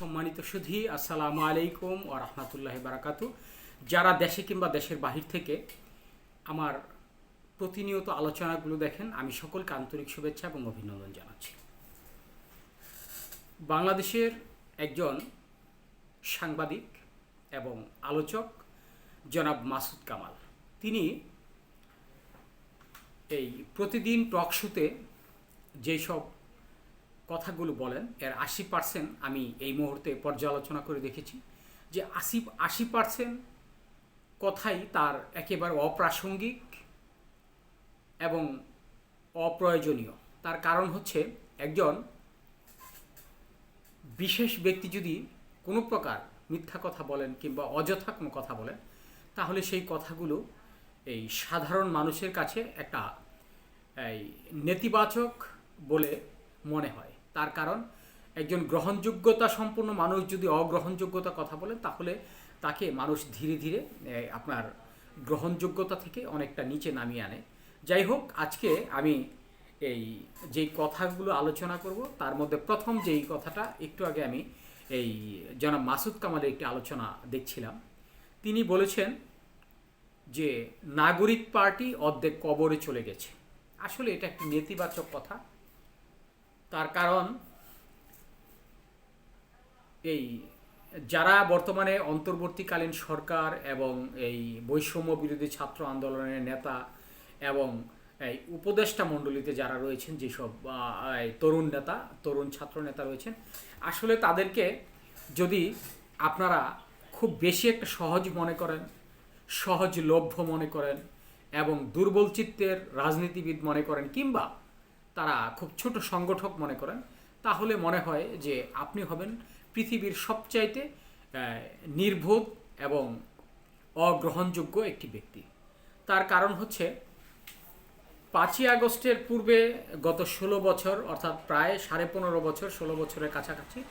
সম্মানিত সুধী, আসসালামু আলাইকুম ও রহমতুল্লাহ বারাকাতু যারা দেশে কিংবা দেশের বাহির থেকে আমার প্রতিনিয়ত আলোচনাগুলো দেখেন, আমি সকলকে আন্তরিক শুভেচ্ছা এবং অভিনন্দন জানাচ্ছি। বাংলাদেশের একজন সাংবাদিক এবং আলোচক জনাব মাসুদ কামাল। তিনি এই প্রতিদিন টক শোতে যেসব কথাগুলো বলেন, এর আশি পার্সেন্ট আমি এই মুহূর্তে পর্যালোচনা করে দেখেছি যে আশি আশি পার্সেন্ট কথাই তার একেবারে অপ্রাসঙ্গিক এবং অপ্রয়োজনীয়। তার কারণ হচ্ছে একজন বিশেষ ব্যক্তি যদি কোনো প্রকার মিথ্যা কথা বলেন কিংবা অযথা কোনো কথা বলেন, তাহলে সেই কথাগুলো এই সাধারণ মানুষের কাছে একটা এই নেতিবাচক বলে মনে হয়। তার কারণ একজন গ্রহণযোগ্যতা সম্পন্ন মানুষ যদি অগ্রহণযোগ্যতা কথা বলেন, তাহলে তাকে মানুষ ধীরে ধীরে আপনার গ্রহণযোগ্যতা থেকে অনেকটা নিচে নামিয়ে আনে। যাই হোক, আজকে আমি এই যেই কথাগুলো আলোচনা করব, তার মধ্যে প্রথম যেই কথাটা, একটু আগে আমি এই জনাব মাসুদ কামালের একটি আলোচনা দেখছিলাম। তিনি বলেছেন যে, নাগরিক পার্টি অর্ধেক কবরে চলে গেছে। আসলে এটা একটি নেতিবাচক কথা। তার কারণ এই যারা বর্তমানে অন্তর্বর্তীকালীন সরকার এবং এই বৈষম্য বিরোধী ছাত্র আন্দোলনের নেতা এবং এই উপদেষ্টা মণ্ডলীতে যারা রয়েছেন, যেসব তরুণ নেতা, তরুণ ছাত্র নেতা রয়েছেন, আসলে তাদেরকে যদি আপনারা খুব বেশি একটা সহজ মনে করেন, সহজলভ্য মনে করেন এবং দুর্বল চিত্তের রাজনীতিবিদ মনে করেন কিংবা তারা খুব ছোট সংগঠক মনে করেন তাহলে মনে হয় যে আপনি হবেন পৃথিবীর সবচাইতে আহ, নির্বোধ এবং অগ্রহণযোগ্য একটি ব্যক্তি। তার কারণ হচ্ছে পাঁচই আগস্টের পূর্বে গত ষোলো বছর অর্থাৎ প্রায় সাড়ে পনেরো বছর ষোলো বছরের কাছাকাছি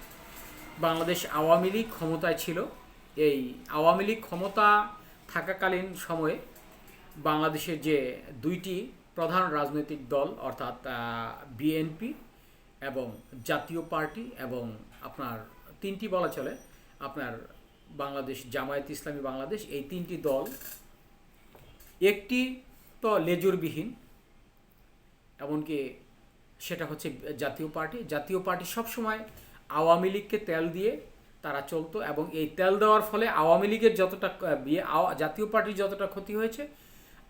বাংলাদেশ আওয়ামী লীগ ক্ষমতায় ছিল। এই আওয়ামী লীগ ক্ষমতা থাকাকালীন সময়ে বাংলাদেশের যে দুইটি প্রধান রাজনৈতিক দল, অর্থাৎ বিএনপি এবং জাতীয় পার্টি এবং আপনার তিনটি বলা চলে, আপনার বাংলাদেশ, জামায়াত ইসলামী বাংলাদেশ, এই তিনটি দল একটি তো লেজুরবিহীন, এমনকি সেটা হচ্ছে জাতীয় পার্টি। জাতীয় পার্টি সবসময় আওয়ামী লীগকে তেল দিয়ে তারা চলতো এবং এই তেল দেওয়ার ফলে আওয়ামী লীগের যতটা জাতীয় পার্টির যতটা ক্ষতি হয়েছে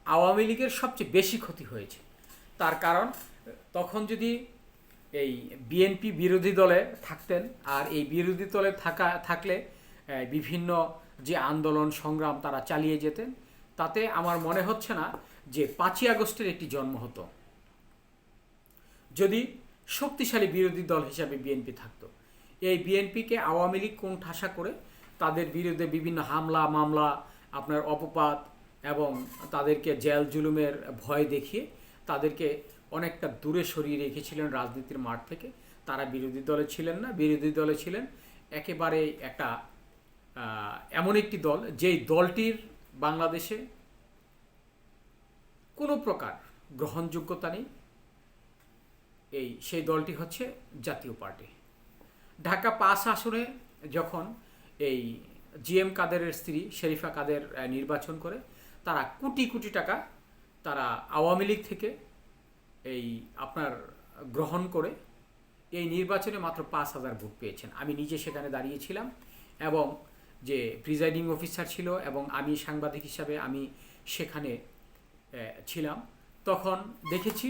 আওয়ামী লীগের সবচেয়ে বেশি ক্ষতি হয়েছে। তার কারণ, তখন যদি এই বিএনপি বিরোধী দলে থাকতেন আর এই বিরোধী দলে থাকা, থাকলে বিভিন্ন যে আন্দোলন, সংগ্রাম তারা চালিয়ে যেতেন, তাতে আমার মনে হচ্ছে না যে পাঁচই আগস্টের একটি জন্ম হতো। যদি শক্তিশালী বিরোধী দল হিসাবে বিএনপি থাকতো, এই বিএনপিকে আওয়ামী লীগ কোন ঠাসা করে তাদের বিরুদ্ধে বিভিন্ন হামলা, মামলা, আপনার অপবাদ এবং তাদেরকে জেল জুলুমের ভয় দেখিয়ে তাদেরকে অনেকটা দূরে সরিয়ে রেখেছিলেন রাজনীতির মাঠ থেকে। তারা বিরোধী দলে ছিলেন না, বিরোধী দলে ছিলেন একেবারে একটা এমন একটি দল যেই দলটির বাংলাদেশে কোনো প্রকার গ্রহণযোগ্যতা নেই। এই, সেই দলটি হচ্ছে জাতীয় পার্টি। ঢাকা পাঁচ আসনে যখন এই জিএম কাদেরের স্ত্রী শরীফা কাদের নির্বাচন করে তারা কোটি কোটি টাকা তারা আওয়ামী লীগ থেকে এই আপনার গ্রহণ করে এই নির্বাচনে মাত্র পাঁচ হাজার ভোট পেয়েছেন। আমি নিজে সেখানে দাঁড়িয়েছিলাম এবং যে প্রিজাইডিং অফিসার ছিল এবং আমি সাংবাদিক হিসাবে আমি সেখানে ছিলাম। তখন দেখেছি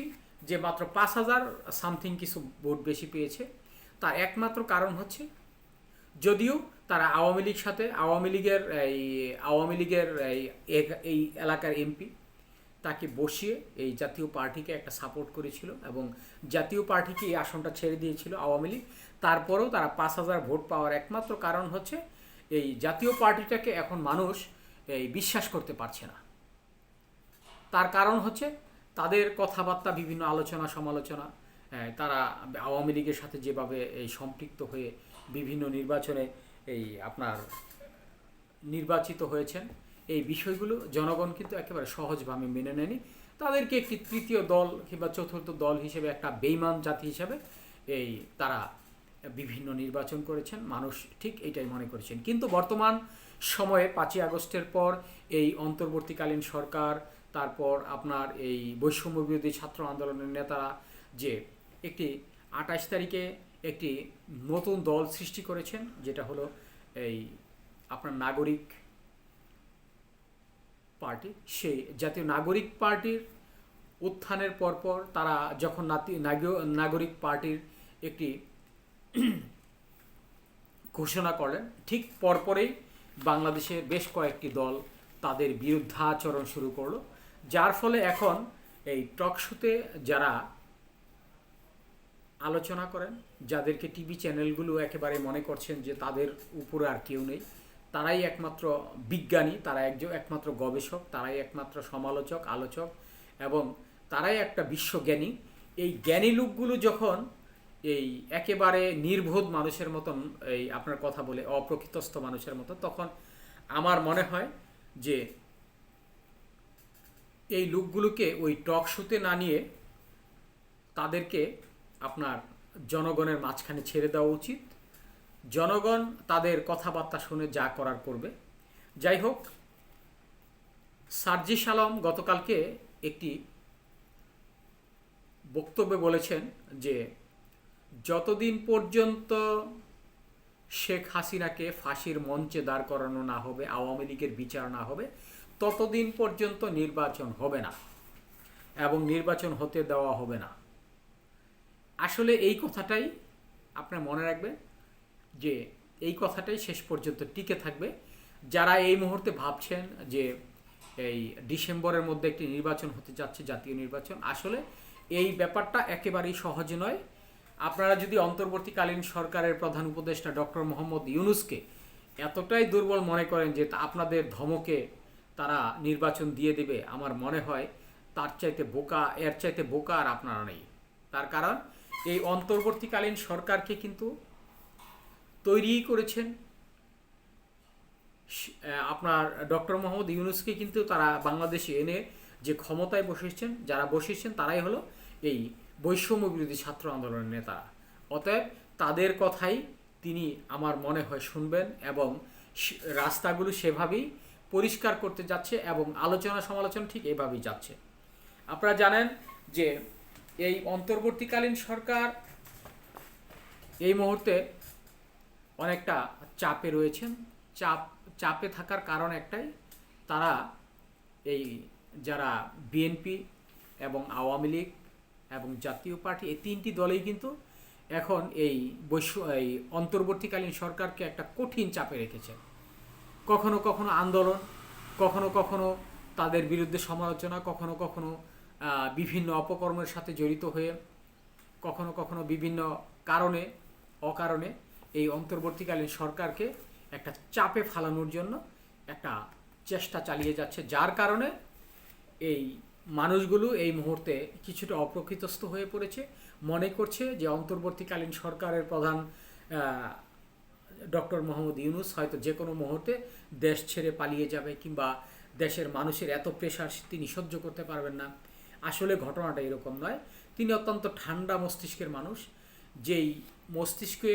যে মাত্র পাঁচ হাজার সামথিং কিছু ভোট বেশি পেয়েছে। তার একমাত্র কারণ হচ্ছে যদিও তারা আওয়ামী লীগ সাথে, আওয়ামী লীগের এই, আওয়ামী লীগের এই এই এলাকার এমপি তাকে বসিয়ে এই জাতীয় পার্টিকে একটা সাপোর্ট করেছিল এবং জাতীয় পার্টিকে এই আসনটা ছেড়ে দিয়েছিল আওয়ামী লীগ। তারপরেও তারা পাঁচ হাজার ভোট পাওয়ার একমাত্র কারণ হচ্ছে এই জাতীয় পার্টিটাকে এখন মানুষ এই বিশ্বাস করতে পারছে না। তার কারণ হচ্ছে তাদের কথাবার্তা, বিভিন্ন আলোচনা সমালোচনা তারা আওয়ামী লীগের সাথে যেভাবে এই সম্পৃক্ত হয়ে বিভিন্ন নির্বাচনে এই আপনার নির্বাচিত হয়েছেন। এই বিষয়গুলো জনগণ কিন্তু একেবারে সহজভাবে মেনে নেয়নি। তাদেরকে একটি তৃতীয় দল কিংবা চতুর্থ দল হিসেবে একটা বেইমান জাতি হিসেবে এই তারা বিভিন্ন নির্বাচন করেছেন। মানুষ ঠিক এটাই মনে করেছেন। কিন্তু বর্তমান সময়ে পাঁচই আগস্টের পর এই অন্তর্বর্তীকালীন সরকার, তারপর আপনার এই বৈষম্য বিরোধী ছাত্র আন্দোলনের নেতারা যে একটি আঠাশ তারিখে একটি নতুন দল সৃষ্টি করেছেন, যেটা হলো এই আপনার নাগরিক পার্টি। সেই জাতীয় নাগরিক পার্টির উত্থানের পরপর তারা যখন নাতি, নাগ- নাগরিক পার্টির একটি ঘোষণা করলেন, ঠিক পরপরেই বাংলাদেশের বেশ কয়েকটি দল তাদের বিরুদ্ধাচরণ শুরু করল, যার ফলে এখন এই টকশোতে যারা আলোচনা করেন। যাদেরকে টিভি চ্যানেলগুলো একেবারে মনে করছেন যে তাদের উপরে আর কেউ নেই, তারাই একমাত্র বিজ্ঞানী তারা একজন একমাত্র গবেষক, তারাই একমাত্র সমালোচক, আলোচক এবং তারাই একটা বিশ্বজ্ঞানী। এই জ্ঞানী লোকগুলো যখন এই একেবারে নির্বোধ মানুষের মতন, এই আপনার কথা বলে অপ্রকৃতস্থ মানুষের মতো তখন আমার মনে হয় যে এই লোকগুলোকে ওই টক শোতে না নিয়ে তাদেরকে আপনার জনগণের মাঝখানে ছেড়ে দেওয়া উচিত। জনগণ তাদের কথাবার্তা শুনে যা করার করবে। যাই হোক সার্জিস আলম গতকালকে একটি বক্তব্যে বলেছেন যে, যতদিন পর্যন্ত শেখ হাসিনাকে ফাঁসির মঞ্চে দাঁড় করানো না হবে, আওয়ামী লীগের বিচার না হবে, ততদিন পর্যন্ত নির্বাচন হবে না এবং নির্বাচন হতে দেওয়া হবে না। আসলে এই কথাটাই আপনার মনে রাখবেন যে এই কথাটাই শেষ পর্যন্ত টিকে থাকবে। যারা এই মুহূর্তে ভাবছেন যে এই ডিসেম্বরের মধ্যে একটি নির্বাচন হতে যাচ্ছে, জাতীয় নির্বাচন, আসলে এই ব্যাপারটা একেবারেই সহজ নয়। আপনারা যদি অন্তর্বর্তীকালীন সরকারের প্রধান উপদেষ্টা ডক্টর মোহাম্মদ ইউনুসকে এতটাই দুর্বল মনে করেন যে আপনাদের ধমকে তারা নির্বাচন দিয়ে দেবে, আমার মনে হয় তার চাইতে বোকা, এর চাইতে বোকা আর আপনারা নেই। তার কারণ এই অন্তর্বর্তীকালীন সরকারকে কিন্তু তৈরিই করেছেন। আপনার ডক্টর মোহাম্মদ ইউনুসকে কিন্তু তারা বাংলাদেশে এনে যে ক্ষমতায় বসেছেন, যারা বসেছেন তারাই হলো এই বৈষম্য বিরোধী ছাত্র আন্দোলনের নেতারা অতএব তাদের কথাই তিনি আমার মনে হয় শুনবেন এবং রাস্তাগুলো সেভাবেই পরিষ্কার করতে যাচ্ছে এবং আলোচনা সমালোচনা ঠিক এভাবেই যাচ্ছে। আপনারা জানেন যে এই অন্তর্বর্তীকালীন সরকার এই মুহূর্তে অনেকটা চাপে রয়েছেন। চাপ, চাপে থাকার কারণ একটাই, তারা এই যারা বিএনপি এবং আওয়ামী লীগ এবং জাতীয় পার্টি, এই তিনটি দলেই কিন্তু এখন এই বৈশ্ব এই অন্তর্বর্তীকালীন সরকারকে একটা কঠিন চাপে রেখেছে। কখনো কখনো আন্দোলন, কখনো কখনো তাদের বিরুদ্ধে সমালোচনা, কখনো কখনো বিভিন্ন অপকর্মের সাথে জড়িত হয়ে কখনো কখনো বিভিন্ন কারণে, অকারণে এই অন্তর্বর্তীকালীন সরকারকে একটা চাপে ফালানোর জন্য একটা চেষ্টা চালিয়ে যাচ্ছে, যার কারণে এই মানুষগুলো এই মুহূর্তে কিছুটা অপ্রকৃতস্থ হয়ে পড়েছে। মনে করছে যে অন্তর্বর্তীকালীন সরকারের প্রধান ডক্টর মোহাম্মদ ইউনুস হয়তো যে কোনো মুহূর্তে দেশ ছেড়ে পালিয়ে যাবে কিংবা দেশের মানুষের এত প্রেশার তিনি সহ্য করতে পারবেন না। আসলে ঘটনাটা এরকম নয়। তিনি অত্যন্ত ঠান্ডা মস্তিষ্কের মানুষ। যেই মস্তিষ্কে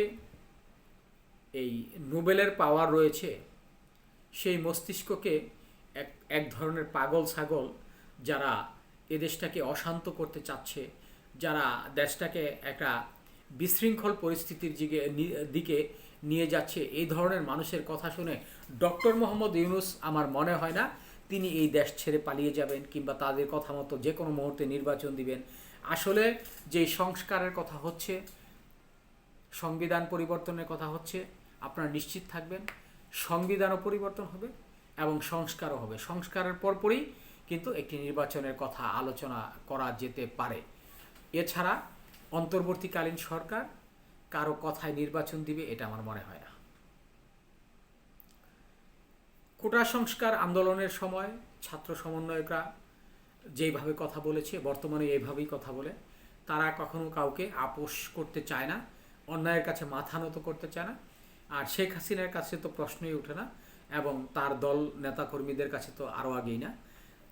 এই নোবেলের পাওয়ার রয়েছে, সেই মস্তিষ্ককে এক এক ধরনের পাগল ছাগল যারা এ দেশটাকে অশান্ত করতে চাচ্ছে, যারা দেশটাকে একটা বিশৃঙ্খল পরিস্থিতির দিকে দিকে নিয়ে যাচ্ছে, এই ধরনের মানুষের কথা শুনে ডক্টর মোহাম্মদ ইউনুস আমার মনে হয় না তিনি এই দেশ ছেড়ে পালিয়ে যাবেন কিংবা তাদের কথা মতো যে কোনো মুহূর্তে নির্বাচন দিবেন। আসলে যে সংস্কারের কথা হচ্ছে, সংবিধান পরিবর্তনের কথা হচ্ছে, আপনারা নিশ্চিত থাকবেন, সংবিধানও পরিবর্তন হবে এবং সংস্কারও হবে। সংস্কারের পরপরই কিন্তু একটি নির্বাচনের কথা আলোচনা করা যেতে পারে। এছাড়া অন্তর্বর্তীকালীন সরকার কারও কথায় নির্বাচন দিবে, এটা আমার মনে হয় না। কোটা সংস্কার আন্দোলনের সময় ছাত্র সমন্বয়করা যেইভাবে কথা বলেছে, বর্তমানে এইভাবেই কথা বলে, তারা কখনো কাউকে আপোষ করতে চায় না, অন্যায়ের কাছে মাথা নত করতে চায় না, আর শেখ হাসিনার কাছে তো প্রশ্নই ওঠে না এবং তার দল নেতাকর্মীদের কাছে তো আরও আগেই না।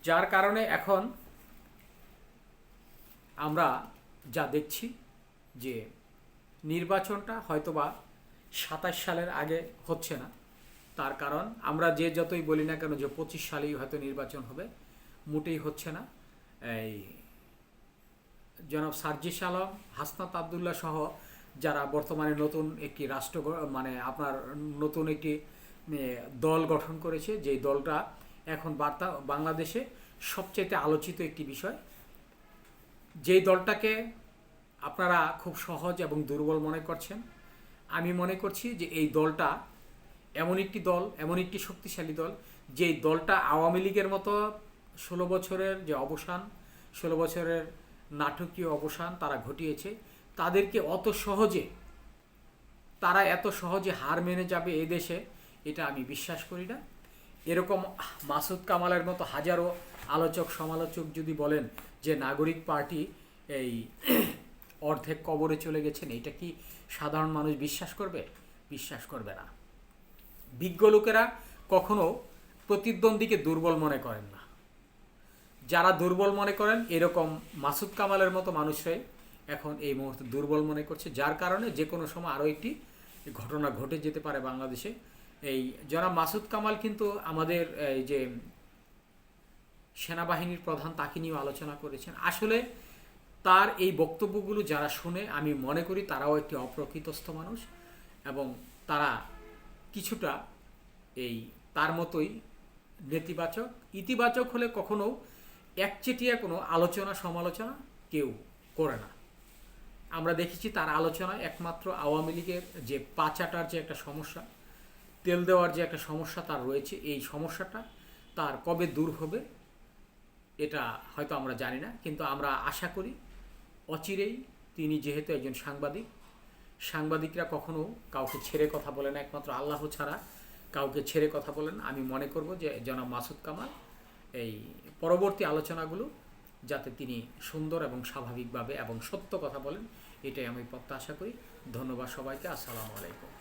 যার কারণে এখন আমরা যা দেখছি যে নির্বাচনটা হয়তোবা সাতাশ সালের আগে হচ্ছে না। তার কারণ, আমরা যে যতই বলি না কেন যে পঁচিশ সালেই হয়তো নির্বাচন হবে, মোটেই হচ্ছে না। এই জনাব সার্জিস আলম, হাসনাত আবদুল্লাহ সহ যারা বর্তমানে নতুন একটি রাষ্ট্র মানে আপনার নতুন একটি দল গঠন করেছে যে দলটা এখন বার্তা, বাংলাদেশে সবচেয়ে আলোচিত একটি বিষয়। যেই দলটাকে আপনারা খুব সহজ এবং দুর্বল মনে করছেন, আমি মনে করছি যে এই দলটা এমন একটি দল, এমন একটি শক্তিশালী দল, যেই দলটা আওয়ামী লীগের মতো ষোলো বছরের যে অবসান, ষোলো বছরের নাটকীয় অবসান তারা ঘটিয়েছে, তাদেরকে অত সহজে, তারা এত সহজে হার মেনে যাবে এই দেশে, এটা আমি বিশ্বাস করি না। এরকম মাসুদ কামালের মতো হাজারো আলোচক, সমালোচক যদি বলেন যে নাগরিক পার্টি এই অর্ধেক কবরে চলে গেছেন, এটা কি সাধারণ মানুষ বিশ্বাস করবে? বিশ্বাস করবে না। বিজ্ঞ লোকেরা কখনো প্রতিদ্বন্দ্বীকে দুর্বল মনে করেন না। যারা দুর্বল মনে করেন, এরকম মাসুদ কামালের মতো মানুষরাই এখন এই মুহূর্তে দুর্বল মনে করছে, যার কারণে যে কোনো সময় আরও একটি ঘটনা ঘটে যেতে পারে বাংলাদেশে। এই যারা মাসুদ কামাল কিন্তু আমাদের এই যে সেনাবাহিনীর প্রধান, তাকে নিয়েও আলোচনা করেছেন। আসলে তার এই বক্তব্যগুলো যারা শুনে আমি মনে করি তারাও একটি অপ্রকৃতস্থ মানুষ এবং তারা কিছুটা এই তার মতোই নেতিবাচক, ইতিবাচক হলে কখনো একচেটিয়া কোনো আলোচনা, সমালোচনা কেউ করে না। আমরা দেখেছি তার আলোচনায় একমাত্র আওয়ামী লীগের যে পাচাটার যে একটা সমস্যা, তেল দেওয়ার যে একটা সমস্যা তার রয়েছে, এই সমস্যাটা তার কবে দূর হবে এটা হয়তো আমরা জানি না, কিন্তু আমরা আশা করি অচিরেই তিনি যেহেতু একজন সাংবাদিক সাংবাদিকরা কখনো কাউকে ছেড়ে কথা বলে না একমাত্র আল্লাহ ছাড়া কাউকে ছেড়ে কথা বলেন। আমি মনে করব যে জনাব মাসুদ কামাল এই পরবর্তী আলোচনাগুলো যাতে তিনি সুন্দর এবং স্বাভাবিকভাবে এবং সত্য কথা বলেন, এটাই আমি প্রত্যাশা করি। ধন্যবাদ সবাইকে। আসসালামু আলাইকুম।